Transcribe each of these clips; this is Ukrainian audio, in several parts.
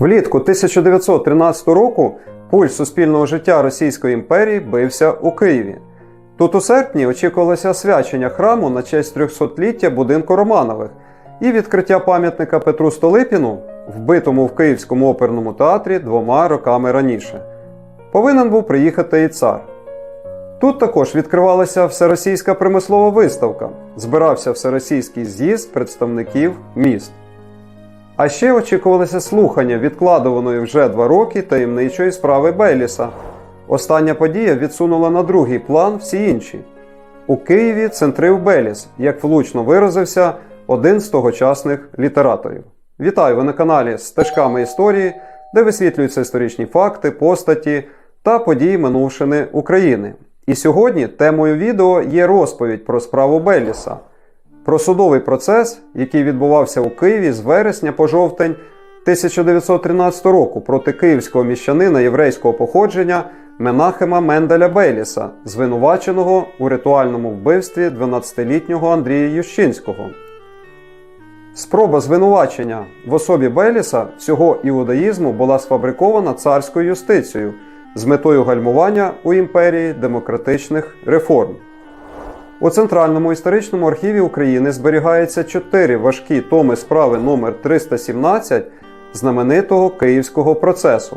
Влітку 1913 року пульс суспільного життя Російської імперії бився у Києві. Тут у серпні очікувалося освячення храму на честь 300-ліття будинку Романових і відкриття пам'ятника Петру Столипіну, вбитому в Київському оперному театрі двома роками раніше. Повинен був приїхати і цар. Тут також відкривалася всеросійська примислова виставка, збирався всеросійський з'їзд представників міст. А ще очікувалося слухання відкладуваної вже два роки таємничої справи Бейліса. Остання подія відсунула на другий план всі інші. У Києві центрив Беліс, як влучно виразився один з тогочасних літераторів. Вітаю ви на каналі Стежками історії, де висвітлюються історичні факти, постаті та події минувшини України. І сьогодні темою відео є розповідь про справу Белліса, про судовий процес, який відбувався у Києві з вересня по жовтень 1913 року проти київського міщанина єврейського походження Менахема Менделя Бейліса, звинуваченого у ритуальному вбивстві 12-літнього Андрія Ющинського. Спроба звинувачення в особі Беліса всього іудаїзму була сфабрикована царською юстицією з метою гальмування у імперії демократичних реформ. У Центральному історичному архіві України зберігається чотири важкі томи справи номер 317 знаменитого Київського процесу,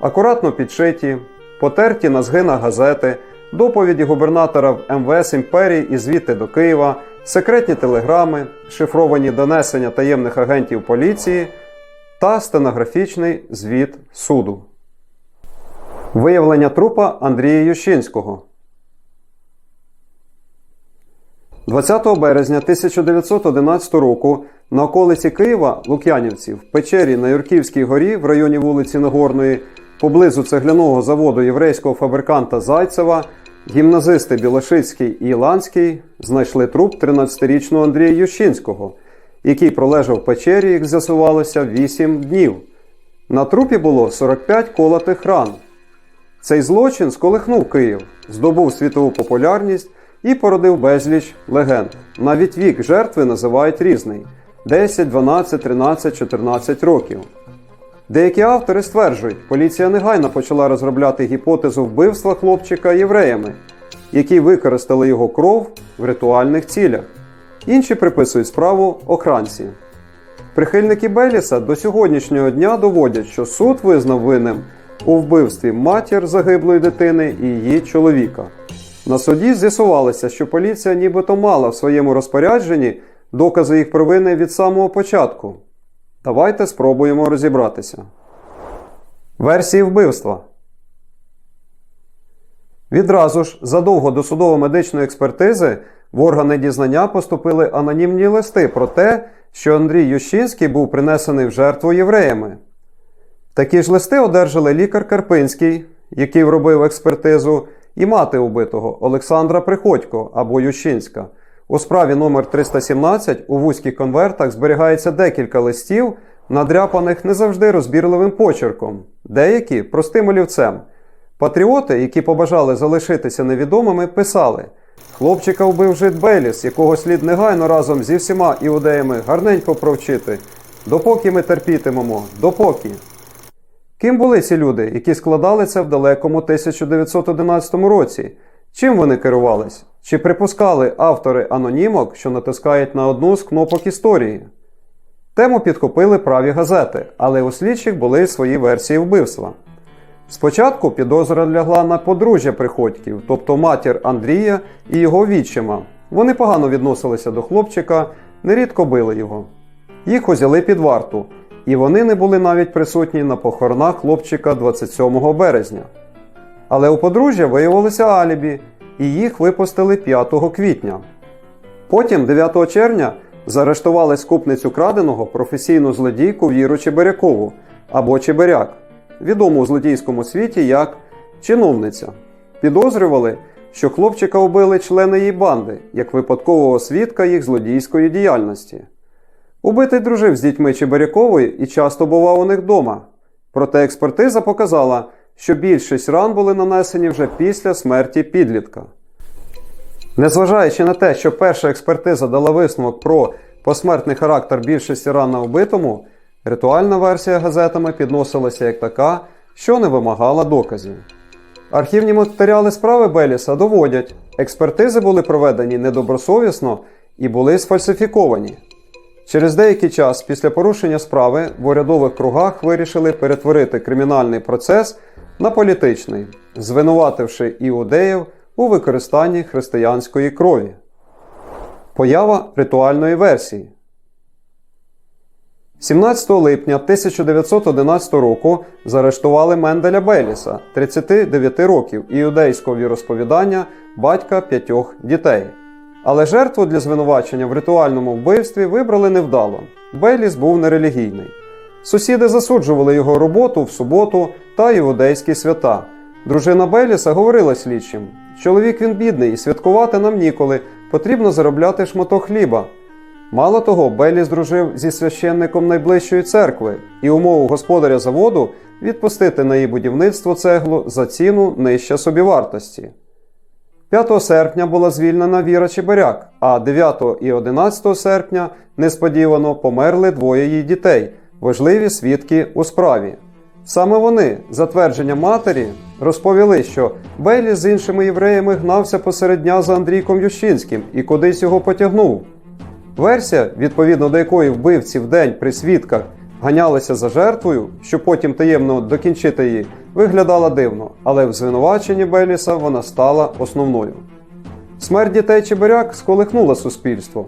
акуратно підшиті, потерті на згинах газети, доповіді губернатора в МВС імперії і звіти до Києва, секретні телеграми, шифровані донесення таємних агентів поліції та стенографічний звіт суду. Виявлення трупа Андрія Ющинського. 20 березня 1911 року на околиці Києва Лук'янівці в печері на Юрківській горі в районі вулиці Нагорної, поблизу цегляного заводу єврейського фабриканта Зайцева, гімназисти Білошицький і Іланський знайшли труп 13-річного Андрія Ющинського, який пролежав в печері, як з'ясувалося, 8 днів. На трупі було 45 колотих ран. Цей злочин сколихнув Київ, здобув світову популярність і породив безліч легенд. Навіть вік жертви називають різний 10, 12, 13, 14 років. Деякі автори стверджують, поліція негайно почала розробляти гіпотезу вбивства хлопчика євреями, які використали його кров в ритуальних цілях. Інші приписують справу охранці. Прихильники Беліса до сьогоднішнього дня доводять, що суд визнав винним у вбивстві матір загиблої дитини і її чоловіка. На суді з'ясувалося, що поліція нібито мала в своєму розпорядженні докази їх провини від самого початку. Давайте спробуємо розібратися. Версії вбивства. Відразу ж, задовго до судово-медичної експертизи, в органи дізнання поступили анонімні листи про те, що Андрій Ющинський був принесений в жертву євреями. Такі ж листи одержали лікар Карпинський, який вробив експертизу, і мати убитого Олександра Приходько або Ющинська. У справі номер 317 у вузьких конвертах зберігається декілька листів, надряпаних не завжди розбірливим почерком, деякі простим олівцем. Патріоти, які побажали залишитися невідомими, писали: Хлопчика вбив жит Беліс, якого слід негайно разом зі всіма іудеями гарненько провчити. Допоки ми терпітимемо, допоки. Ким були ці люди, які складали це в далекому 1911 році? Чим вони керувались? Чи припускали автори анонімок, що натискають на одну з кнопок історії? Тему підхопили праві газети, але у слідчих були свої версії вбивства. Спочатку підозра лягла на подружжя приходьків, тобто матір Андрія і його відчима. Вони погано відносилися до хлопчика, нерідко били його. Їх узяли під варту, і вони не були навіть присутні на похоронах хлопчика 27 березня. Але у подружжя виявилося алібі, і їх випустили 5 квітня. Потім, 9 червня, заарештували скупницю краденого професійну злодійку Віру Чебирякову або Чебиряк, відому у злодійському світі як чиновниця. Підозрювали, що хлопчика вбили члени її банди як випадкового свідка їх злодійської діяльності. Убитий дружив з дітьми Чебирякової і часто бував у них вдома. Проте експертиза показала, що більшість ран були нанесені вже після смерті підлітка. Незважаючи на те, що перша експертиза дала висновок про посмертний характер більшості ран на вбитому, Ритуальна версія газетами підносилася як така, що не вимагала доказів. Архівні матеріали справи Беліса доводять, експертизи були проведені недобросовісно і були сфальсифіковані. Через деякий час після порушення справи в урядових кругах вирішили перетворити кримінальний процес на політичний, звинувативши іудеїв у використанні християнської крові. Поява ритуальної версії. 17 липня 1911 року заарештували Менделя Беліса, 39 років, іудейського віросповідання, батька п'ятьох дітей. Але жертву для звинувачення в ритуальному вбивстві вибрали невдало. Беліс був нерелігійний. Сусіди засуджували його роботу в суботу та іудейські свята. Дружина Беліса говорила слідчим: чоловік він бідний і святкувати нам ніколи, потрібно заробляти шматок хліба. Мало того, Беліс дружив зі священником найближчої церкви і умову господаря заводу відпустити на її будівництво цеглу за ціну нижче собівартості. 5 серпня була звільнена Віра Чебиряк, а 9 і 11 серпня несподівано померли двоє її дітей, важливі свідки у справі. Саме вони, за твердженням матері, розповіли, що Бейлі з іншими євреями гнався посеред дня за Андрійком Ющинським і кудись його потягнув. Версія, відповідно до якої вбивці в день при свідках ганялися за жертвою, щоб потім таємно докінчити її, виглядала дивно, але в звинуваченні Беліса вона стала основною. Смерть дітей Чебиряк сколихнула суспільство.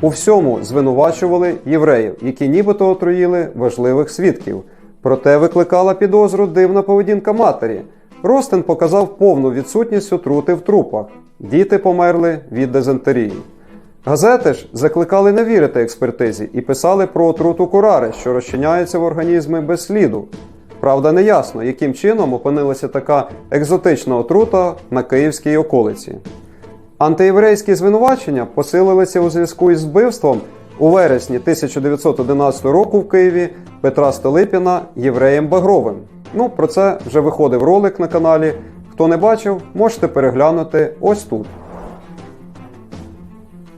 У всьому звинувачували євреїв, які нібито отруїли важливих свідків. Проте викликала підозру дивна поведінка матері. Ростин показав повну відсутність отрути в трупах. Діти померли від дизентерії. Газети ж закликали не вірити експертизі і писали про отруту курари, що розчиняється в організмі без сліду. Правда, не ясно, яким чином опинилася така екзотична отрута на київській околиці. Антиєврейські звинувачення посилилися у зв'язку із вбивством у вересні 1911 року в Києві Петра Столипіна євреєм Багровим. Ну, про це вже виходив ролик на каналі. Хто не бачив, можете переглянути ось тут.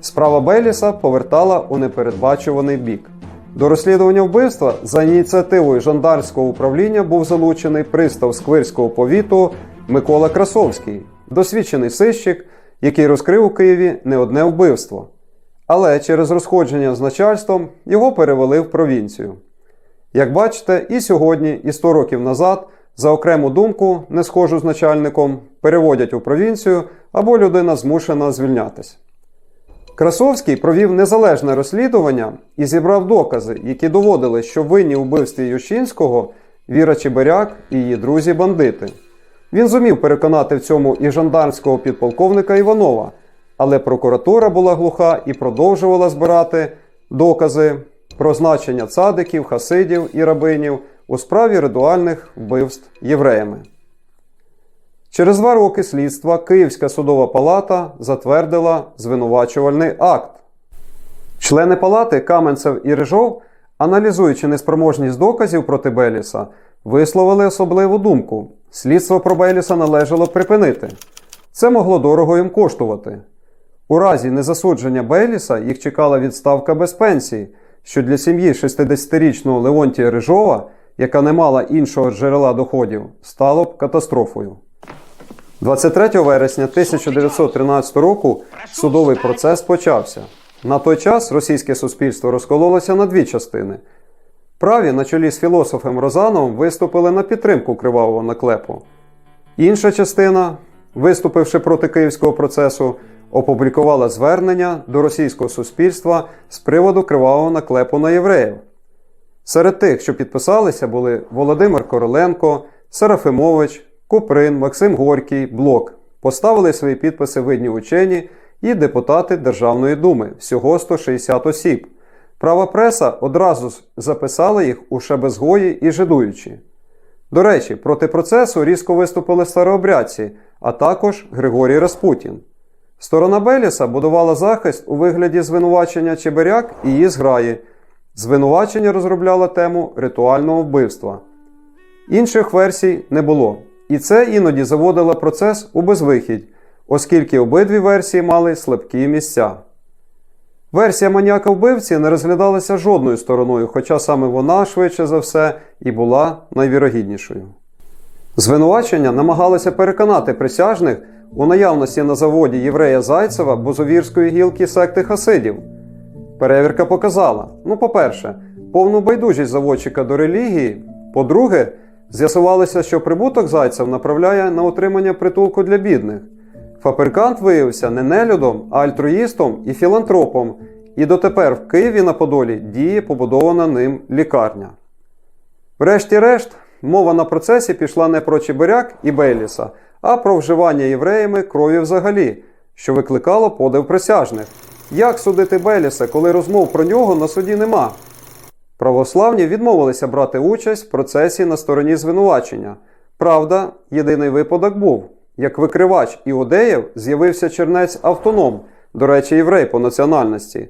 Справа Бейліса повертала у непередбачуваний бік. До розслідування вбивства за ініціативою жандарського управління був залучений пристав Сквирського повіту Микола Красовський, досвідчений сищик, який розкрив у Києві не одне вбивство. Але через розходження з начальством його перевели в провінцію. Як бачите, і сьогодні, і 100 років назад, за окрему думку, не схожу з начальником, переводять у провінцію або людина змушена звільнятись. Красовський провів незалежне розслідування і зібрав докази, які доводили, що винні у вбивстві Ющинського Віра Чебиряк і її друзі-бандити. Він зумів переконати в цьому і жандармського підполковника Іванова, але прокуратура була глуха і продовжувала збирати докази про значення цадиків, хасидів і рабинів у справі ритуальних вбивств євреями. Через два роки слідства Київська судова палата затвердила звинувачувальний акт. Члени палати Каменцев і Рижов, аналізуючи неспроможність доказів проти Беліса, висловили особливу думку: слідство про Беліса належало припинити. Це могло дорого їм коштувати. У разі незасудження Беліса їх чекала відставка без пенсії, що для сім'ї 60-річного Леонтія Рижова, яка не мала іншого джерела доходів, стало б катастрофою. 23 вересня 1913 року судовий процес почався. На той час російське суспільство розкололося на дві частини. Праві на чолі з філософом Розановим виступили на підтримку кривавого наклепу. Інша частина, виступивши проти київського процесу, опублікувала звернення до російського суспільства з приводу кривавого наклепу на євреїв. Серед тих, що підписалися, були Володимир Короленко, Серафимович, Куприн, Максим Горький, Блок. Поставили свої підписи видні учені і депутати Державної думи, всього 160 осіб. Права преса одразу записала їх у шебезгої і жидуючі. До речі, проти процесу різко виступили старообрядці, а також Григорій Распутін. Сторона Беліса будувала захист у вигляді звинувачення Чебиряк і її зграї. Звинувачення розробляла тему ритуального вбивства. Інших версій не було. І це іноді заводило процес у безвихідь, оскільки обидві версії мали слабкі місця. Версія маніяка вбивці не розглядалася жодною стороною, хоча саме вона, швидше за все, і була найвірогіднішою. Звинувачення намагалося переконати присяжних у наявності на заводі єврея Зайцева бузовірської гілки секти Хасидів. Перевірка показала: ну, по-перше, повну байдужість заводчика до релігії. По-друге, з'ясувалося, що прибуток Зайцев направляє на отримання притулку для бідних. Фабрикант виявився не нелюдом, а альтруїстом і філантропом, і дотепер в Києві на Подолі діє побудована ним лікарня. Врешті-решт, мова на процесі пішла не про Чебиряк і Бейліса, а про вживання євреями крові взагалі, що викликало подив присяжних. Як судити Бейліса, коли розмов про нього на суді нема? Православні відмовилися брати участь в процесі на стороні звинувачення. Правда, єдиний випадок був. Як викривач іудеїв з'явився чернець автоном, до речі, єврей по національності.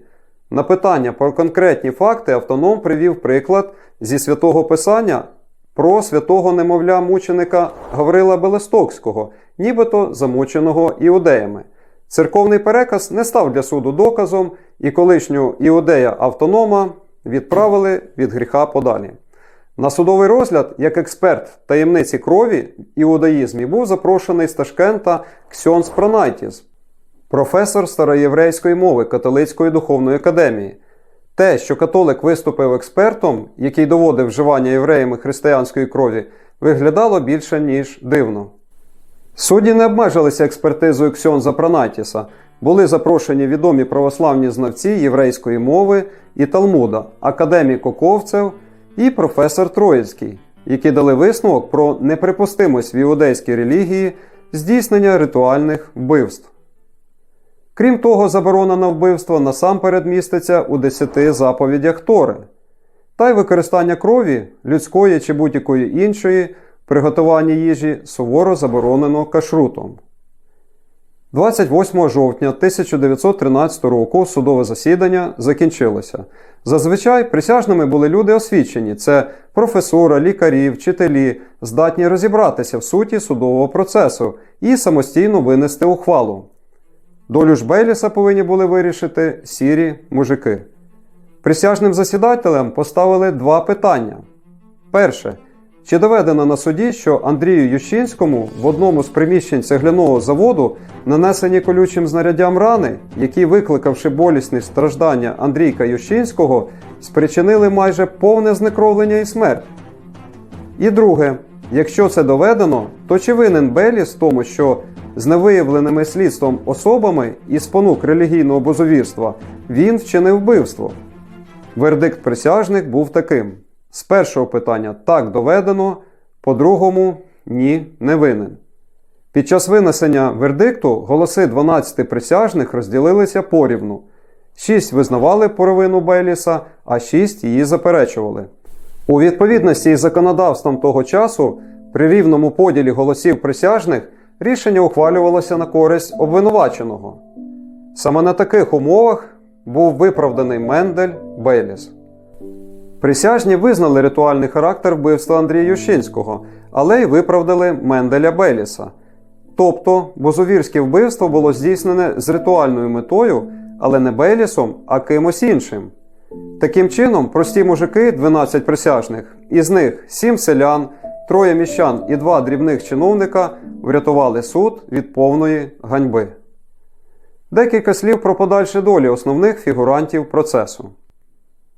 На питання про конкретні факти автоном привів приклад зі святого Писання про святого немовля мученика Гаврила Белестокського, нібито замученого іудеями. Церковний переказ не став для суду доказом, і колишнього іудея автонома відправили від гріха подалі. На судовий розгляд, як експерт таємниці крові в іудаїзмі, був запрошений з Ташкента Ксьонс Пранайтіс, професор староєврейської мови католицької духовної академії. Те, що католик виступив експертом, який доводив вживання євреями християнської крові, виглядало більше ніж дивно. Судді не обмежилися експертизою Ксьонза Пранайтіса. Були запрошені відомі православні знавці єврейської мови і Талмуда, академік Оковцев і професор Троїцький, які дали висновок про неприпустимость в іудейській релігії здійснення ритуальних вбивств. Крім того, заборона на вбивство насамперед міститься у десяти заповідях Тори, та й використання крові, людської чи будь-якої іншої в приготуванні їжі суворо заборонено кашрутом. 28 жовтня 1913 року судове засідання закінчилося. Зазвичай присяжними були люди освічені: це професори, лікарі, вчителі, здатні розібратися в суті судового процесу і самостійно винести ухвалу. Долю ж Бейліса повинні були вирішити сірі мужики. Присяжним засідателям поставили два питання. Перше. Чи доведено на суді, що Андрію Ющинському в одному з приміщень цегляного заводу нанесені колючим знаряддям рани, які, викликавши болісні страждання Андрійка Ющинського, спричинили майже повне знекровлення і смерть? І друге, якщо це доведено, то чи винен Беліс в тому, що з невиявленими слідством особами і спонук релігійного бозовірства він вчинив вбивство? Вердикт присяжних був таким. З першого питання так доведено, по-другому ні, не винен. Під час винесення вердикту голоси 12 присяжних розділилися порівну. Шість визнавали провину Бейліса, а шість її заперечували. У відповідності із законодавством того часу, при рівному поділі голосів присяжних, рішення ухвалювалося на користь обвинуваченого. Саме на таких умовах був виправданий Мендель Бейліс. Присяжні визнали ритуальний характер вбивства Андрія Ющинського, але й виправдали Менделя Беліса. Тобто бозовірське вбивство було здійснене з ритуальною метою, але не Белісом, а кимось іншим. Таким чином, прості мужики, 12 присяжних, із них 7 селян, троє міщан і два дрібних чиновника врятували суд від повної ганьби. Декілька слів про подальші долі основних фігурантів процесу.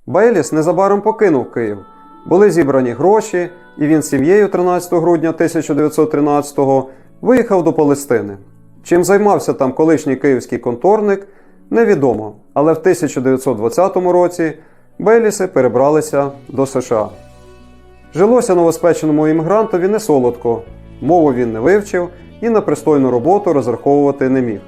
Бейліс незабаром покинув Київ. Були зібрані гроші, і він з сім'єю 13 грудня 1913-го виїхав до Палестини. Чим займався там колишній київський конторник, невідомо, але в 1920 році Бейліси перебралися до США. Жилося новоспеченому іммігрантові не солодко, мову він не вивчив і на пристойну роботу розраховувати не міг.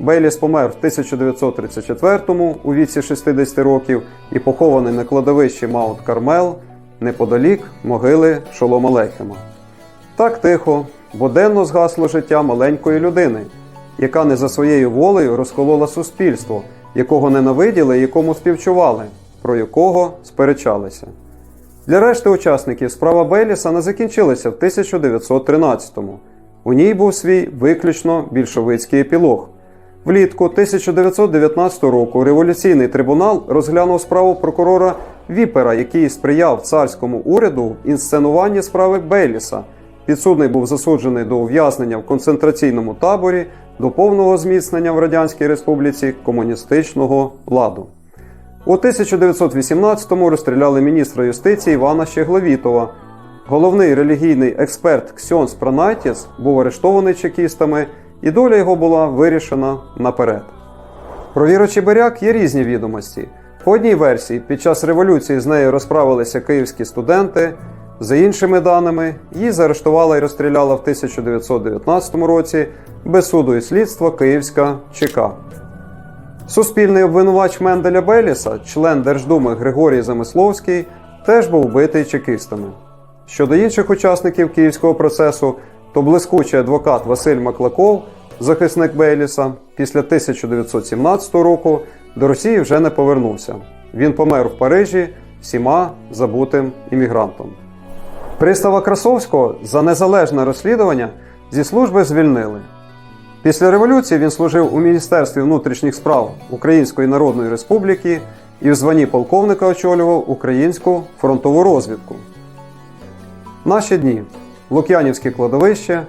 Бейліс помер в 1934-му у віці 60 років і похований на кладовищі Маунт Кармел неподалік могили Шолома Лехема. Так тихо, буденно згасло життя маленької людини, яка не за своєю волею розколола суспільство, якого ненавиділи і якому співчували, про якого сперечалися. Для решти учасників справа Бейліса не закінчилася в 1913-му. У ній був свій виключно більшовицький епілог. Влітку 1919 року революційний трибунал розглянув справу прокурора Віпера, який сприяв царському уряду інсценуванні справи Бейліса. Підсудний був засуджений до ув'язнення в концентраційному таборі до повного зміцнення в Радянській Республіці комуністичного ладу. У 1918-му розстріляли міністра юстиції Івана Щегловітова. Головний релігійний експерт Ксьонс Пранайтіс був арештований чекістами, і доля його була вирішена наперед. Про Віру Чебиряк є різні відомості. По одній версії, під час революції з нею розправилися київські студенти. За іншими даними, її заарештувала і розстріляла в 1919 році без суду і слідства Київська ЧК. Суспільний обвинувач Менделя Беліса, член Держдуми Григорій Замисловський, теж був вбитий чекистами. Щодо інших учасників київського процесу, то блискучий адвокат Василь Маклаков, захисник Бейліса, після 1917 року до Росії вже не повернувся. Він помер в Парижі всіма забутим іммігрантом. Пристава Красовського за незалежне розслідування зі служби звільнили. Після революції він служив у Міністерстві внутрішніх справ Української Народної Республіки і в званні полковника очолював українську фронтову розвідку. Наші дні Лук'янівське кладовище,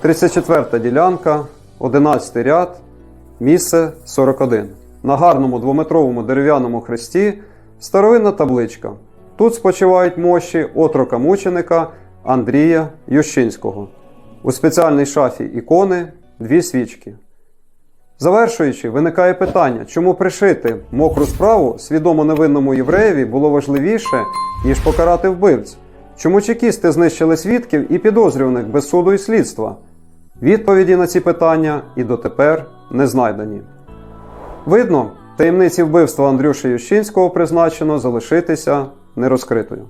34 ділянка, 11 ряд, місце 41. На гарному двометровому дерев'яному хресті старовинна табличка. Тут спочивають мощі отрока мученика Андрія Ющинського. У спеціальній шафі ікони дві свічки. Завершуючи, виникає питання, чому пришити мокру справу свідомо невинному євреєві було важливіше, ніж покарати вбивць? Чому чекісти знищили свідків і підозрюваних без суду і слідства? Відповіді на ці питання і дотепер не знайдені. Видно, таємниці вбивства Андрюша Ющинського призначено залишитися нерозкритою.